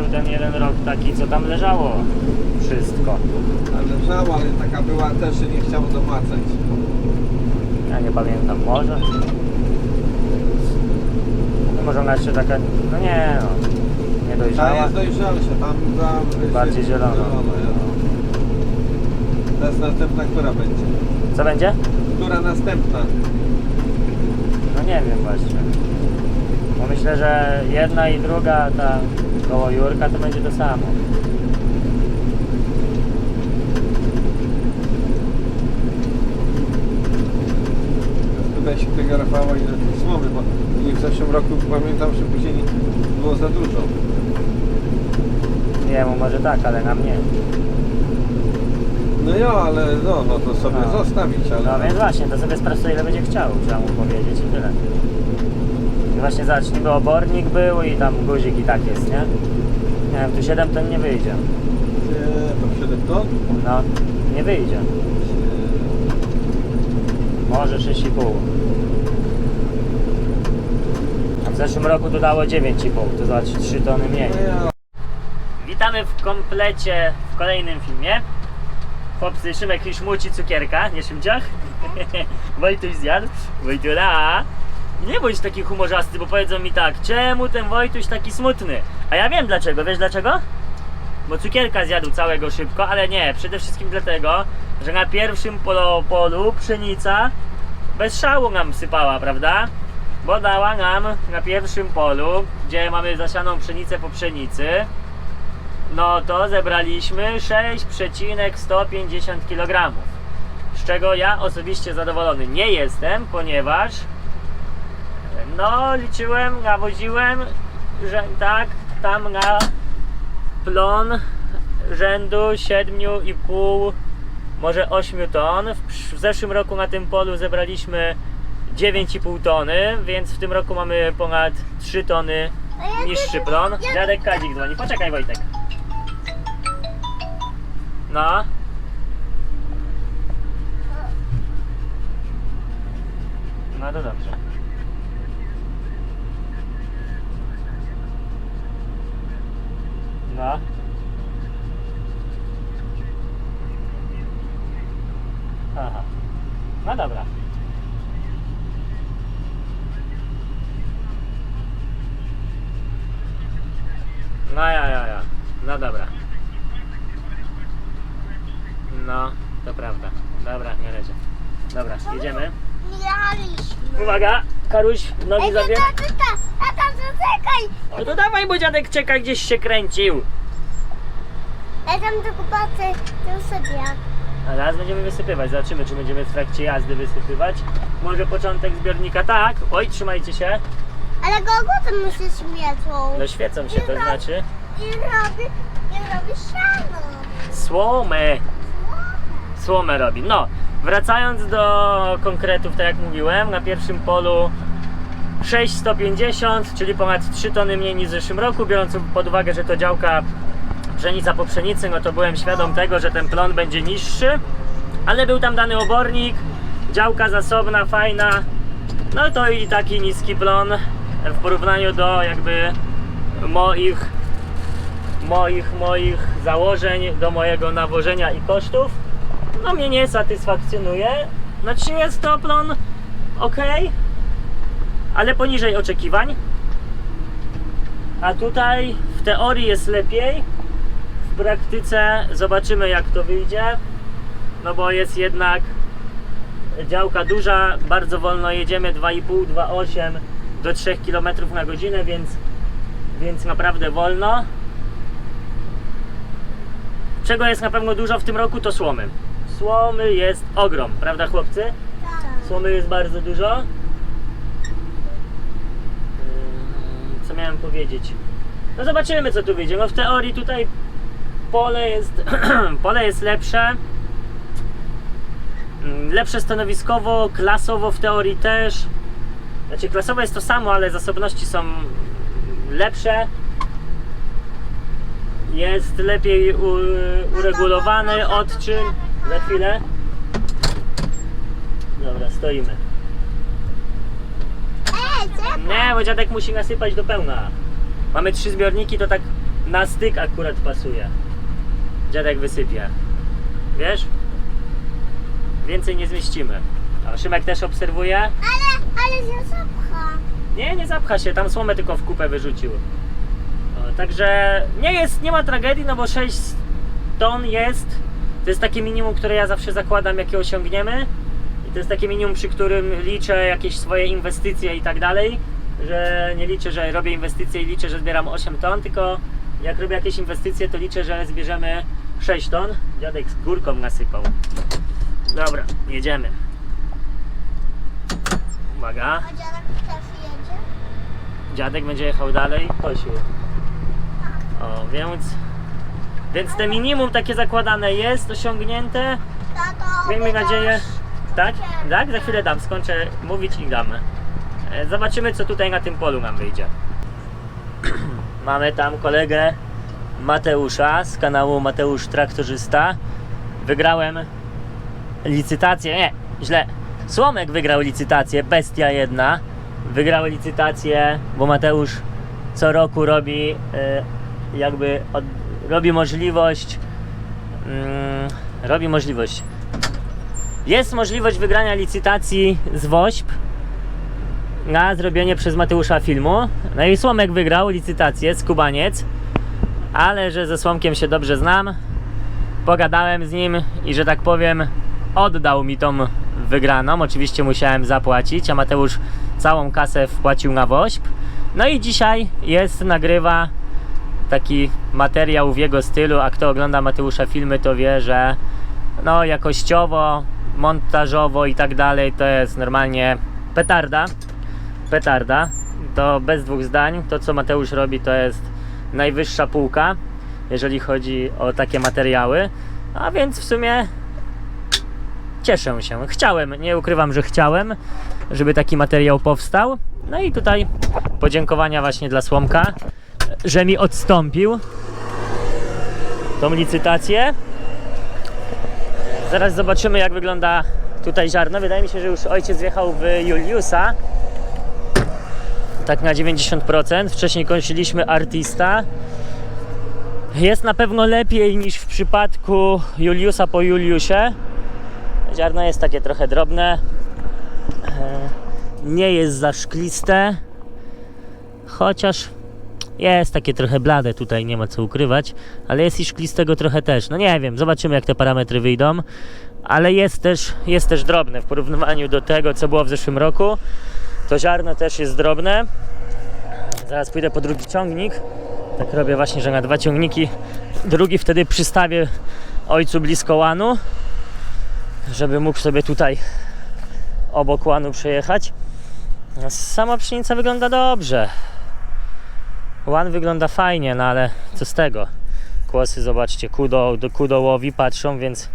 był ten jeden rok taki, co tam leżało wszystko. Ale leżała, ale taka była też, że nie chciało domacać. Ja nie pamiętam, może? No może ona jeszcze taka, no nie no, nie Ta dojrzała. jest dojrzalsza, tam była Bardziej zielona. ja. Teraz następna, która będzie? Co będzie? Która następna? No nie wiem właśnie. Bo myślę, że jedna i druga, ta koło Jurka, to będzie to samo. Tutaj się tego Rafała ile tej słomy, bo w zeszłym roku pamiętam, że później było za dużo. Jemu może tak, ale na mnie. No ja, ale no, no to sobie No. zostawić, ale... No więc właśnie, to sobie sprasuje ile będzie chciał, trzeba mu powiedzieć i tyle. I właśnie zobacz, niby obornik był i tam guzik i tak jest, nie? Nie wiem, tu 7 ton nie wyjdzie. To 7 ton? No, nie wyjdzie. Może 6,5. A w zeszłym roku to dało 9,5, to zobacz 3 tony mniej. No Witamy w komplecie w kolejnym filmie. Chłopcy, Szymek już muci cukierka, nie Szymciach? Wojtuś zjadł. Wojtura! Nie bądź taki humorzasty, bo powiedzą mi tak, czemu ten Wojtuś taki smutny? A ja wiem dlaczego, wiesz dlaczego? Bo cukierka zjadł całego szybko, ale nie, przede wszystkim dlatego, że na pierwszym polu, pszenica bez szału nam sypała, prawda? Bo dała nam na pierwszym polu, gdzie mamy zasianą pszenicę po pszenicy, no to zebraliśmy 6,150 kg. Z czego ja osobiście zadowolony nie jestem, ponieważ no liczyłem, nawoziłem, że tak, tam na plon rzędu 7,5 może 8 ton. W, w zeszłym roku na tym polu zebraliśmy 9,5 tony, więc w tym roku mamy ponad 3 tony niższy plon. Dziadek Kadzik dzwoni. Poczekaj Wojtek. No to dobrze. No. Aha. No dobra. No ja, ja, ja. No dobra. No, to prawda. Dobra, nie leży. Dobra, jedziemy. Jechaliśmy. Uwaga, Karuś, nogi Ej, zabier. tata, tata, zaczekaj! No to dawaj, bo dziadek czeka, gdzieś się kręcił. Ja tam tylko patrzę, to sobie. A teraz będziemy wysypywać. Zobaczymy, czy będziemy w trakcie jazdy wysypywać. Może początek zbiornika tak. Oj, trzymajcie się. Ale kogo ty musisz miecą? No świecą się, to znaczy I robi, i robi siano. słomę. Słomę robi. No, wracając do konkretów, tak jak mówiłem, na pierwszym polu 6,150, czyli ponad 3 tony mniej niż w zeszłym roku, biorąc pod uwagę, że to działka pszenica po pszenicy, no to byłem świadom tego, że ten plon będzie niższy, ale był tam dany obornik, działka zasobna, fajna, no to i taki niski plon w porównaniu do jakby moich moich, moich założeń, do mojego nawożenia i kosztów, no mnie nie satysfakcjonuje. Znaczy jest to plon ok, ale poniżej oczekiwań. A tutaj w teorii jest lepiej, w praktyce zobaczymy jak to wyjdzie, no bo jest jednak działka duża, bardzo wolno jedziemy 2,5, 2,8 do 3 km na godzinę, więc, więc naprawdę wolno. Czego jest na pewno dużo w tym roku, to słomy. Słomy jest ogrom, prawda chłopcy? Tak. Słomy jest bardzo dużo. Ym, Co miałem powiedzieć? No zobaczymy co tu wyjdzie. No w teorii tutaj pole jest, pole jest lepsze. Ym, Lepsze stanowiskowo, klasowo w teorii też. Znaczy klasowo jest to samo, ale zasobności są lepsze. Jest lepiej uregulowany odczyn. Za chwilę. Dobra, stoimy. Nie, bo dziadek musi nasypać do pełna. Mamy trzy zbiorniki, to tak na styk akurat pasuje. Dziadek wysypie. Wiesz? Więcej nie zmieścimy. A Szymek też obserwuje. Ale, ale się zapcha. Nie, nie zapcha się, tam słomę tylko w kupę wyrzucił. O, także nie jest, nie ma tragedii, no bo 6 ton jest. To jest takie minimum, które ja zawsze zakładam, jakie osiągniemy. I to jest takie minimum, przy którym liczę jakieś swoje inwestycje i tak dalej. Że nie liczę, że robię inwestycje i liczę, że zbieram 8 ton, tylko jak robię jakieś inwestycje, to liczę, że zbierzemy 6 ton. Dziadek z górką nasypał. Dobra, jedziemy. Uwaga. A dziadek też jedzie? Dziadek będzie jechał dalej, kosił. O, więc... Więc te minimum takie zakładane jest osiągnięte. Miejmy nadzieję... Tak? Tak? Za chwilę dam, skończę mówić i damy. E, Zobaczymy co tutaj na tym polu nam wyjdzie. Mamy tam kolegę Mateusza z kanału Mateusz Traktorzysta. Wygrałem licytację, nie, źle. Słomek wygrał licytację, bestia jedna. Wygrał licytację, bo Mateusz co roku robi e, jakby od, robi możliwość mm, robi możliwość jest możliwość wygrania licytacji z WOŚP na zrobienie przez Mateusza filmu. No i Słomek wygrał licytację z Kubaniec, ale że ze Słomkiem się dobrze znam, pogadałem z nim i że tak powiem oddał mi tą wygraną. Oczywiście musiałem zapłacić, a Mateusz całą kasę wpłacił na WOŚP. No i dzisiaj jest, nagrywa taki materiał w jego stylu, a kto ogląda Mateusza filmy to wie, że no jakościowo, montażowo i tak dalej to jest normalnie petarda. Petarda. To bez dwóch zdań. To co Mateusz robi to jest najwyższa półka, jeżeli chodzi o takie materiały. A więc w sumie cieszę się. Chciałem, nie ukrywam, że chciałem, żeby taki materiał powstał. No i tutaj podziękowania właśnie dla Słomka, że mi odstąpił tą licytację. Zaraz zobaczymy jak wygląda tutaj ziarno. Wydaje mi się, że już ojciec wjechał w Juliusa. Tak na 90%. Wcześniej kąsiliśmy Artista. Jest na pewno lepiej niż w przypadku Juliusa po Juliusie. Ziarno jest takie trochę drobne. E, Nie jest za szkliste. Chociaż jest takie trochę blade tutaj, nie ma co ukrywać, ale jest i szklistego trochę też. No nie wiem, zobaczymy jak te parametry wyjdą, ale jest też, jest też drobne w porównaniu do tego, co było w zeszłym roku. To ziarno też jest drobne. Zaraz pójdę po drugi ciągnik. Tak robię właśnie, że na dwa ciągniki. Drugi wtedy przystawię ojcu blisko łanu, żeby mógł sobie tutaj obok łanu przejechać. No, Sama pszenica wygląda dobrze. Łan wygląda fajnie, no ale co z tego? Kłosy, zobaczcie, kudo, do kudołowi patrzą, więc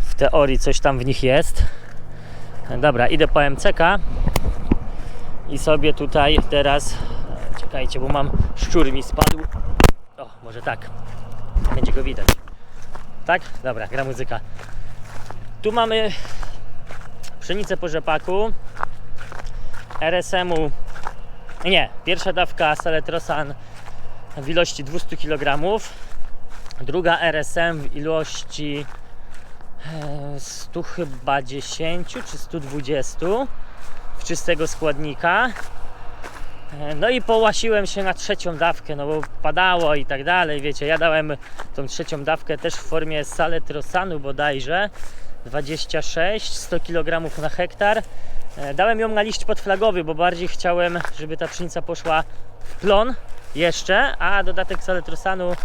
w teorii coś tam w nich jest. Dobra, idę po MCK i sobie tutaj teraz, czekajcie, bo mam szczur mi spadł. O, może tak, będzie go widać. Tak? Dobra, gra muzyka. Tu mamy pszenicę po rzepaku, RSM-u nie, pierwsza dawka Saletrosan w ilości 200 kg, druga RSM w ilości e, 100 chyba 10 czy 120 w czystego składnika. E, No i połasiłem się na trzecią dawkę, no bo padało i tak dalej, wiecie, ja dałem tą trzecią dawkę też w formie Saletrosanu bodajże, 26, 100 kg na hektar. E, Dałem ją na liść podflagowy, bo bardziej chciałem, żeby ta pszenica poszła w plon jeszcze, a dodatek saletrosanu,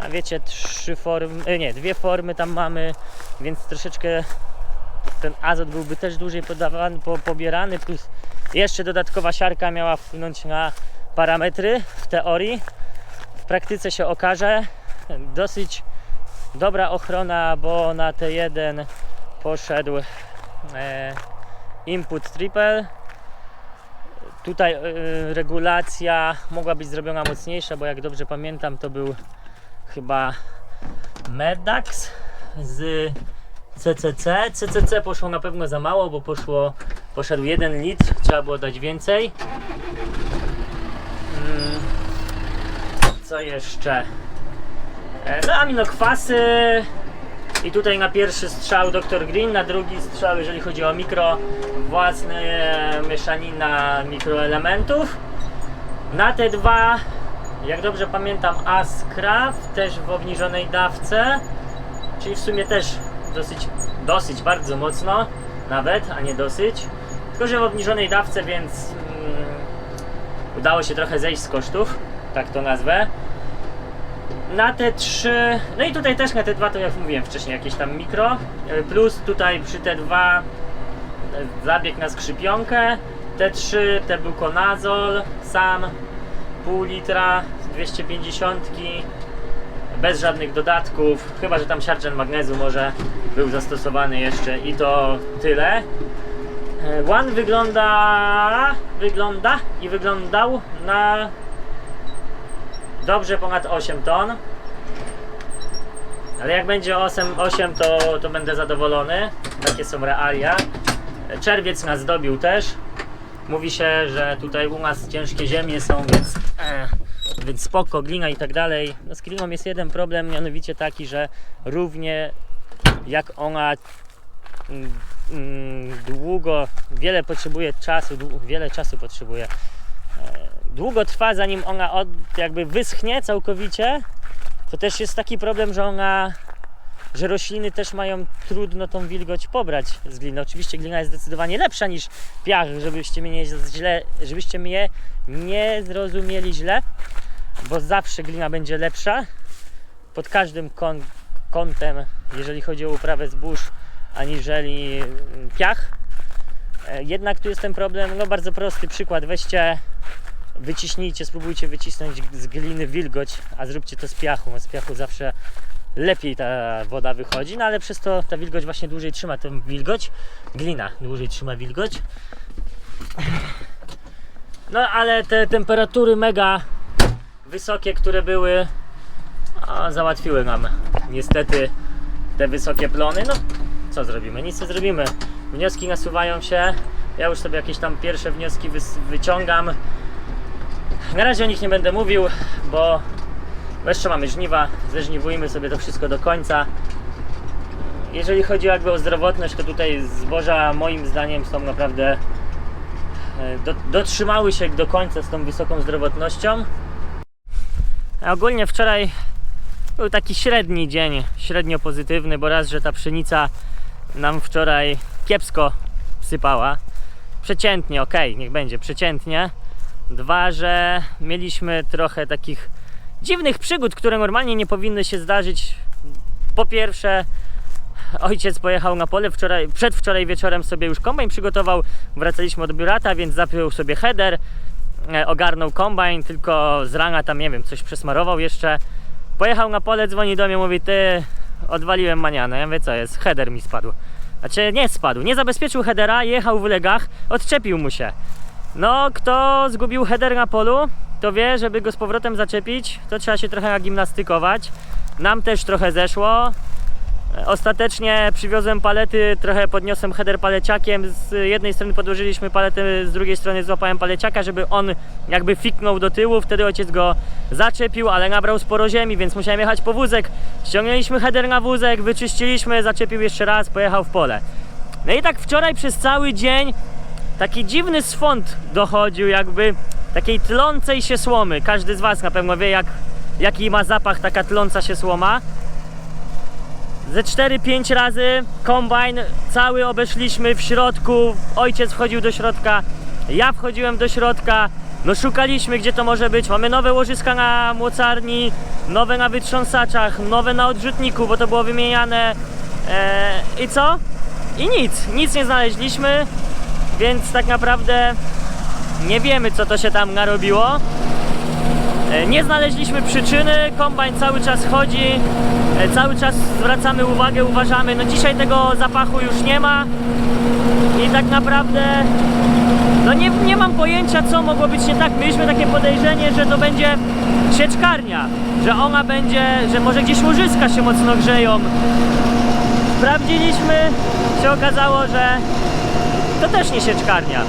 a wiecie, trzy formy, e, nie, dwie formy tam mamy, więc troszeczkę ten azot byłby też dłużej podawany, po, pobierany, plus jeszcze dodatkowa siarka miała wpłynąć na parametry w teorii. W praktyce się okaże dosyć dobra ochrona, bo na T1 poszedł e, input triple. Tutaj y, regulacja mogła być zrobiona mocniejsza, bo jak dobrze pamiętam, to był chyba Medax z CCC. CCC poszło na pewno za mało, bo poszło, poszedł 1 litr, trzeba było dać więcej. Mm, Co jeszcze? E, No aminokwasy i tutaj na pierwszy strzał Dr. Green, na drugi strzał jeżeli chodzi o mikro własna mieszanina mikroelementów. Na te dwa, jak dobrze pamiętam, Ascraft też w obniżonej dawce, czyli w sumie też dosyć, dosyć bardzo mocno nawet, a nie dosyć. Tylko, że w obniżonej dawce, więc mm, udało się trochę zejść z kosztów, tak to nazwę. Na te trzy, no i tutaj też na te dwa, to jak mówiłem wcześniej, jakieś tam mikro, e, plus tutaj przy te dwa e, zabieg na skrzypionkę, te trzy, te bukonazol sam, pół litra, 250, bez żadnych dodatków, chyba że tam siarczan magnezu może był zastosowany jeszcze i to tyle. E, One wygląda, wygląda i wyglądał na dobrze ponad 8 ton. Ale jak będzie 8, 8 to, to będę zadowolony. Takie są realia. Czerwiec nas dobił też. Mówi się, że tutaj u nas ciężkie ziemie są, więc, e, więc spoko, glina i tak dalej. No z gliną jest jeden problem, mianowicie taki, że równie jak ona mm, mm, długo, wiele potrzebuje czasu, wiele czasu potrzebuje. Długo trwa zanim ona od, jakby wyschnie całkowicie, to też jest taki problem, że ona, że rośliny też mają trudno tą wilgoć pobrać z gliny. Oczywiście glina jest zdecydowanie lepsza niż piach, żebyście mnie nie, źle, żebyście mnie nie zrozumieli źle, bo zawsze glina będzie lepsza pod każdym kąt, kątem, jeżeli chodzi o uprawę zbóż, aniżeli mm, piach. E, Jednak tu jest ten problem, no bardzo prosty przykład, weźcie, wyciśnijcie, spróbujcie wycisnąć z gliny wilgoć, a zróbcie to z piachu, z piachu zawsze lepiej ta woda wychodzi, no ale przez to ta wilgoć właśnie dłużej trzyma tę wilgoć, glina dłużej trzyma wilgoć. No ale te temperatury mega wysokie, które były, a, załatwiły nam niestety te wysokie plony. No co zrobimy? Nic nie zrobimy. Wnioski nasuwają się. Ja już sobie jakieś tam pierwsze wnioski wyciągam. Na razie o nich nie będę mówił, bo jeszcze mamy żniwa, zeżniwujmy sobie to wszystko do końca. Jeżeli chodzi jakby o zdrowotność, to tutaj zboża moim zdaniem są naprawdę e, do, dotrzymały się do końca z tą wysoką zdrowotnością. A ogólnie wczoraj był taki średni dzień, średnio pozytywny, bo raz, że ta pszenica nam wczoraj kiepsko sypała. Przeciętnie, ok, niech będzie przeciętnie. Dwa, że mieliśmy trochę takich dziwnych przygód, które normalnie nie powinny się zdarzyć. Po pierwsze, ojciec pojechał na pole wczoraj, przedwczoraj wieczorem sobie już kombajn przygotował. Wracaliśmy od biurata, więc zapiął sobie header, e, ogarnął kombajn, tylko z rana tam nie wiem, coś przesmarował jeszcze. Pojechał na pole, dzwoni do mnie, mówi: Ty, odwaliłem manianę. Ja mówię, co jest? Header mi spadł. Znaczy, nie spadł, nie zabezpieczył headera, jechał w legach, odczepił mu się. No, kto zgubił header na polu, to wie, żeby go z powrotem zaczepić, to trzeba się trochę nagimnastykować. Nam też trochę zeszło. Ostatecznie przywiozłem palety, trochę podniosłem header paleciakiem. Z jednej strony podłożyliśmy paletę, z drugiej strony złapałem paleciaka, żeby on jakby fiknął do tyłu. Wtedy ojciec go zaczepił, ale nabrał sporo ziemi, więc musiałem jechać po wózek. Ściągnęliśmy header na wózek, wyczyściliśmy, zaczepił jeszcze raz, pojechał w pole. No i tak wczoraj przez cały dzień taki dziwny swąd dochodził, jakby takiej tlącej się słomy. Każdy z Was na pewno wie, jak, jaki ma zapach taka tląca się słoma. Ze 4-5 razy kombajn cały obeszliśmy w środku. Ojciec wchodził do środka, ja wchodziłem do środka. No szukaliśmy, gdzie to może być. Mamy nowe łożyska na mocarni, nowe na wytrząsaczach, nowe na odrzutniku, bo to było wymieniane. Eee, I co? I nic, nic nie znaleźliśmy, więc tak naprawdę nie wiemy, co to się tam narobiło. E, Nie znaleźliśmy przyczyny, kombajn cały czas chodzi, e, cały czas zwracamy uwagę, uważamy. No dzisiaj tego zapachu już nie ma i tak naprawdę no nie, nie mam pojęcia, co mogło być nie tak. Mieliśmy takie podejrzenie, że to będzie sieczkarnia, że ona będzie, że może gdzieś łożyska się mocno grzeją. Sprawdziliśmy, się okazało, że to też nie sieczkarnia.